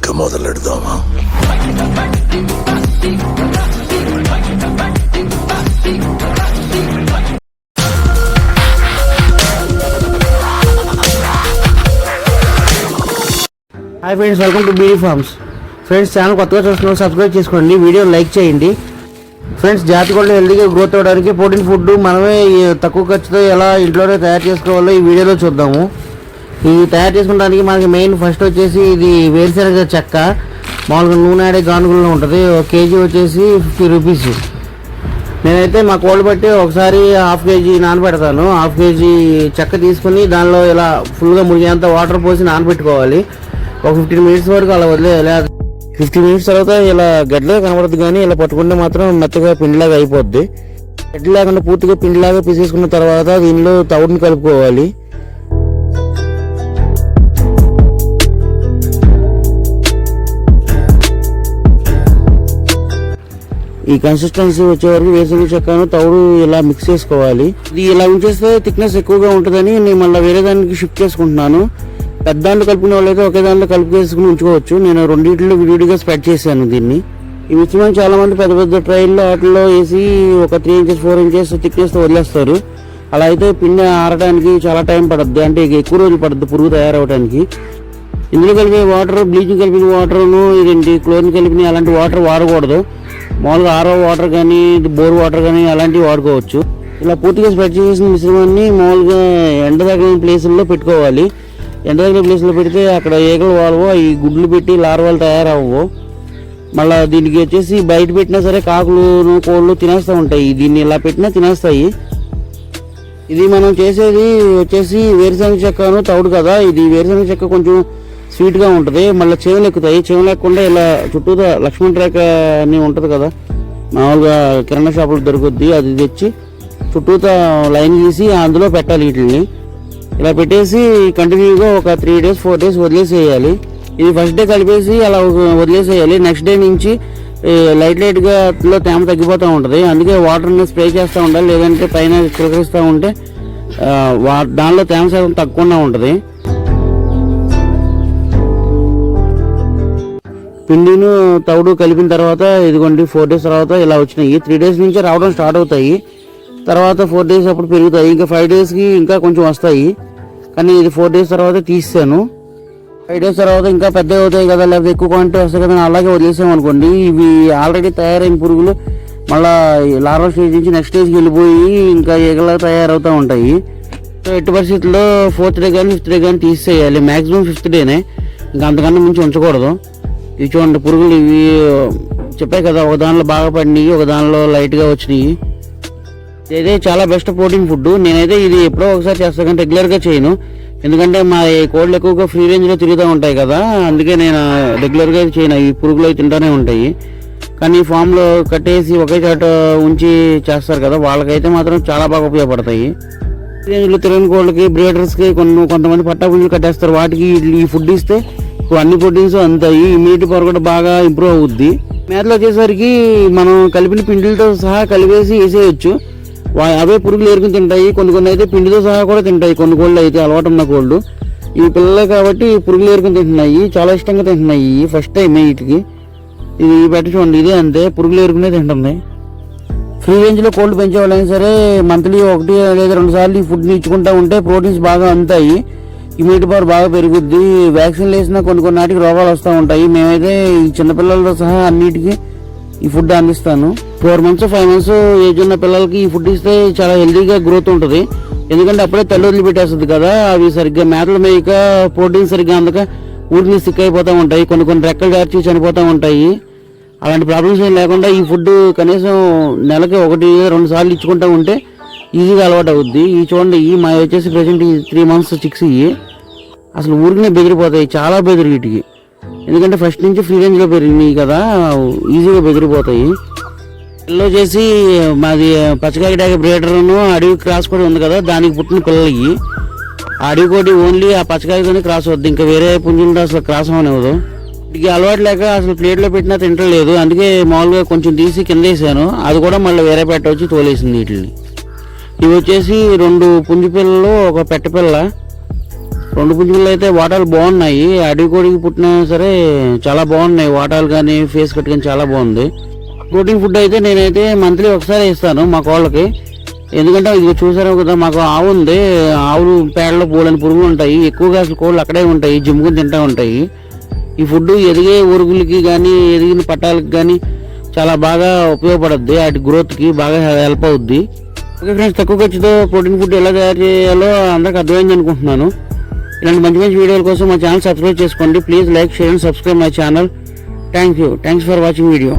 ఇక మొదలెడదామా? Hi friends welcome to B D farms friends channel కొత్తగా చూస్తున్నారు సబ్స్క్రైబ్ చేసుకోండి వీడియో లైక్ చేయండి. ఫ్రెండ్స్ జాతి కూడా హెల్దీగా గ్రోత్ అవ్వడానికి ప్రోటీన్ ఫుడ్ మనమే తక్కువ ఖర్చుతో ఎలా ఇంట్లోనే తయారు చేసుకోవాలో ఈ వీడియోలో చూద్దాము. ఇది తయారు చేసుకోవడానికి మనకి మెయిన్ ఫస్ట్ వచ్చేసి ఇది వేరుశనగ చెక్క. మామూలుగా నూనె ఆడే గానుగుల్లో ఉంటుంది. ఒక కేజీ వచ్చేసి ఫిఫ్టీ రూపీస్ నేనైతే మా కోళ్ళు బట్టి ఒకసారి హాఫ్ కేజీ నానబెడతాను. హాఫ్ కేజీ చెక్క తీసుకుని దానిలో ఇలా ఫుల్గా మురిగేంత వాటర్ పోసి నానబెట్టుకోవాలి. ఒక ఫిఫ్టీన్ మినిట్స్ వరకు అలా వదిలే ఫిఫ్టీన్ మినిట్స్ తర్వాత ఇలా గడ్డగా కనబడదు కానీ ఇలా పట్టుకుంటే మాత్రం మెత్తగా పిండిలాగా అయిపోద్ది. గడ్డి లేకుండా పూర్తిగా పిండిలాగా పీసేసుకున్న తర్వాత దీనిలో తవుడుని కలుపుకోవాలి. ఈ కన్సిస్టెన్సీ వచ్చే వరకు వేసవి చెక్కను తౌడు ఇలా మిక్స్ చేసుకోవాలి. ఇది ఇలా ఉంచేస్తే థిక్నెస్ ఎక్కువగా ఉంటుందని నేను మళ్ళీ వేరే దానికి షిఫ్ట్ చేసుకుంటున్నాను. పెద్ద దాంట్లో కలుపుకునే వాళ్ళైతే ఒకే దాంట్లో కలుపు చేసుకుని ఉంచుకోవచ్చు. నేను రెండింటిలో విడివిడిగా స్ప్రెడ్ చేశాను దీన్ని. ఈ మిశ్రమం చాలా మంది పెద్ద పెద్ద ట్రైల్లో వాటిలో వేసి ఒక three inches four inches thickness వదిలేస్తారు. అలా అయితే పిండి ఆరడానికి చాలా టైం పడుద్ది. అంటే ఎక్కువ రోజులు పడుద్ది పురుగు తయారవడానికి ఇందులో కలిపే వాటర్ బ్లీచింగ్ కలిపిన వాటర్ను ఇదేంటి క్లోరిన్ కలిపిన అలాంటి వాటర్ వాడకూడదు. మామూలుగా ఆరో వాటర్ కానీ బోర్ వాటర్ కానీ అలాంటివి వాడుకోవచ్చు. ఇలా పూర్తిగా స్ప్రెడ్ చేసిన మిశ్రమాన్ని మామూలుగా ఎండ తగిన ప్లేసుల్లో పెట్టుకోవాలి. ఎండ తగిన ప్లేస్లో పెడితే అక్కడ ఏగలు వాడవో ఈ గుడ్లు పెట్టి లార్వాలు తయారవ్వవు. మళ్ళీ దీనికి వచ్చేసి బయట పెట్టినా సరే కాకులు కోళ్ళు తినేస్తూ ఉంటాయి. దీన్ని ఇలా పెట్టినా తినేస్తాయి. ఇది మనం చేసేది వచ్చేసి వేరుశనగ చెక్కను తౌడు కదా. ఇది వేరుశనగ చెక్క కొంచెం స్వీట్గా ఉంటుంది. మళ్ళీ చెవులు ఎక్కుతాయి. చెవులు లేకుండా ఇలా చుట్టూతా లక్ష్మణ్ రేఖ అని ఉంటుంది కదా. మామూలుగా కిరాణా షాపులో దొరుకుద్ది అది తెచ్చి చుట్టూతా లైన్ గీసి అందులో పెట్టాలి వీటిని ఇలా పెట్టేసి కంటిన్యూగా ఒక త్రీ డేస్ ఫోర్ డేస్ వదిలేసేయాలి. ఇది ఫస్ట్ డే కలిపేసి అలా వదిలేసేయాలి. నెక్స్ట్ డే నుంచి లైట్ లైట్గా లో తేమ తగ్గిపోతూ ఉంటుంది. అందుకే వాటర్ని స్ప్రే చేస్తూ ఉండాలి. లేదంటే పైన చిలకరిస్తూ ఉంటే వా- దానిలో తేమ శాతం తక్కువగా ఉంటుంది. పిండిను తౌడు కలిపిన తర్వాత ఇదిగోండి ఫోర్ డేస్ తర్వాత ఇలా వచ్చినాయి. త్రీ డేస్ నుంచి రావడం స్టార్ట్ అవుతాయి. తర్వాత ఫోర్ డేస్ అప్పుడు పెరుగుతాయి. ఇంకా ఫైవ్ డేస్కి ఇంకా కొంచెం వస్తాయి. కానీ ఇది ఫోర్ డేస్ తర్వాత తీసాను. ఫైవ్ డేస్ తర్వాత ఇంకా పెద్ద అవుతాయి కదా లేకపోతే ఎక్కువ క్వాంటిటీ వస్తాయి కదా అని అలాగే వదిలేసాం అనుకోండి. ఇవి ఆల్రెడీ తయారైన పురుగులు మళ్ళీ లార్వల్ స్టేజ్ నుంచి నెక్స్ట్ స్టేజ్కి వెళ్ళిపోయి ఇంకా ఈగలా తయారవుతూ ఉంటాయి. సో ఎట్టి పరిస్థితుల్లో ఫోర్త్ డే కానీ ఫిఫ్త్ డే కానీ తీసేయాలి. మ్యాక్సిమం ఫిఫ్త్ డేనే ఇంకా అంతకన్నా మించి ఉంచకూడదు. ఇవి చూడండి పురుగులు ఇవి చెప్పాయి కదా ఒక దానిలో బాగా పడినాయి ఒక దానిలో లైట్గా వచ్చినాయి. ఇదైతే చాలా బెస్ట్ ప్రోటీన్ ఫుడ్. నేనైతే ఇది ఎప్పుడో ఒకసారి చేస్తాను కానీ రెగ్యులర్గా చేయను. ఎందుకంటే మా ఈ కోళ్ళు ఎక్కువగా ఫ్రీ రేంజ్లో తిరుగుతూ ఉంటాయి కదా అందుకే నేను రెగ్యులర్గా చేయను. ఈ పురుగులు అవి తింటూనే ఉంటాయి. కానీ ఫామ్లో కట్టేసి ఒకే చోట ఉంచి చేస్తారు కదా వాళ్ళకైతే మాత్రం చాలా బాగా ఉపయోగపడతాయి. ఫ్రీ రేంజ్లో తిరగని కోళ్ళకి బ్రీడర్స్కి కొన్ని కొంతమంది పట్టా పుంజులు కట్టేస్తారు. వాటికి ఈ ఫుడ్ ఇస్తే అన్ని ప్రోటీన్స్ అందుతాయి ఇమ్యూనిటీ పవర్ కూడా బాగా ఇంప్రూవ్ అవుద్ది. మేతలు వచ్చేసరికి మనం కలిపిన పిండిలతో సహా కలిపేసి వేసేయచ్చు. అవే పురుగులు ఏరుకుని తింటాయి. కొన్ని కొన్ని అయితే పిండితో సహా కూడా తింటాయి. కొన్ని కోళ్ళు అయితే అలవాటు ఉన్న కోళ్ళు. ఈ పిల్లలు కాబట్టి పురుగులు ఏరుకుని తింటున్నాయి. చాలా ఇష్టంగా తింటున్నాయి. ఫస్ట్ టైం వీటికి. ఇది పెట్టి చూడండి. ఇదే అంతే. పురుగులు ఏరుకునే తింటుంది. ఫ్రీ రేంజ్లో కోళ్ళు పెంచే వాళ్ళైనా సరే మంత్లీ ఒకటి లేదా రెండు సార్లు ఈ ఫుడ్ని ఇచ్చుకుంటా ఉంటే ప్రోటీన్స్ బాగా అందుతాయి ఇమ్యూనిటీ పవర్ బాగా పెరుగుద్ది. వ్యాక్సిన్లు వేసినా కొన్ని కొన్ని నాటికి రోగాలు వస్తూ ఉంటాయి. మేమైతే ఈ చిన్నపిల్లలతో సహా అన్నిటికీ ఈ ఫుడ్ అందిస్తాను. Four months five months age ఉన్న పిల్లలకి ఈ ఫుడ్ ఇస్తే చాలా హెల్తీగా గ్రోత్ ఉంటుంది. ఎందుకంటే అప్పుడే తల్లి వదిలిపెట్టేస్తుంది కదా. అవి సరిగ్గా మేతలు మేయక ప్రోటీన్ సరిగ్గా అందక ఊరికి సిక్ అయిపోతూ ఉంటాయి. కొన్ని కొన్ని రెక్కలు గార్చి చనిపోతూ ఉంటాయి. అలాంటి ప్రాబ్లమ్స్ ఏం లేకుండా ఈ ఫుడ్ కనీసం నెలకి ఒకటి రెండు సార్లు ఇచ్చుకుంటూ ఉంటే ఈజీగా అలవాటు అవుద్ది. ఈ చూడండి ఈ మా వచ్చేసి ప్రజెంట్ ఈ త్రీ మంత్స్ చిక్స్ ఇవి అసలు ఊరికనే బెదిరిపోతాయి చాలా బెదిరి వీటికి. ఎందుకంటే ఫస్ట్ నుంచి ఫ్రీ రేంజ్లో పెరిగినాయి కదా ఈజీగా బెదిరిపోతాయి. పిల్లలు వచ్చేసి మాది పచ్చకాయ డాగ బ్రేడర్ను అడవి క్రాస్ కూడా ఉంది కదా దానికి పుట్టిన పిల్లలకి. ఆ అడవి కోటి ఓన్లీ ఆ పచ్చకాయతోనే క్రాస్ అవుద్ది ఇంకా వేరే పుంజులతో అసలు క్రాస్ అవనివ్వదు. వీటికి అలవాటు లేక అసలు ప్లేట్లో పెట్టినా తింటలేదు అందుకే మామూలుగా కొంచెం తీసి కింద వేసాను అది కూడా మళ్ళీ వేరే పెట్ట వచ్చి తోలేసింది వీటిని ఇవి వచ్చేసి రెండు పుంజు పిల్లలు ఒక పెట్ట పిల్ల. రెండు పుంజులు అయితే వాటాలు బాగున్నాయి. అడవి కోడికి పుట్టినా సరే చాలా బాగున్నాయి. వాటాలు కానీ ఫేస్ కట్ కానీ చాలా బాగుంది. ప్రోటీన్ ఫుడ్ అయితే నేనైతే మంత్లీ ఒకసారి ఇస్తాను మా కోళ్ళకి. ఎందుకంటే ఇది చూసారు కదా మాకు ఆవు ఉంది. ఆవులు పేడలో పూలని పురుగులు ఉంటాయి. ఎక్కువగా అసలు కోళ్ళు అక్కడే ఉంటాయి. జిమ్ముకుని తింటూ ఉంటాయి. ఈ ఫుడ్ ఎదిగే ఉరుగులకి కానీ ఎదిగిన పట్టాలకి కానీ చాలా బాగా ఉపయోగపడుద్ది. వాటి గ్రోత్కి బాగా హెల్ప్ అవుద్ది. ఓకే ఫ్రెండ్స్ తక్కువ ఖర్చుతో ప్రోటీన్ ఫుడ్ ఎలా తయారు చేయాలో అందరికి అర్థమైంది అనుకుంటున్నాను. ఇలాంటి మంచి మంచి వీడియోల కోసం మా ఛానల్ సబ్స్క్రైబ్ చేసుకోండి. Please like share and subscribe my channel. Thank you. Thanks for watching video.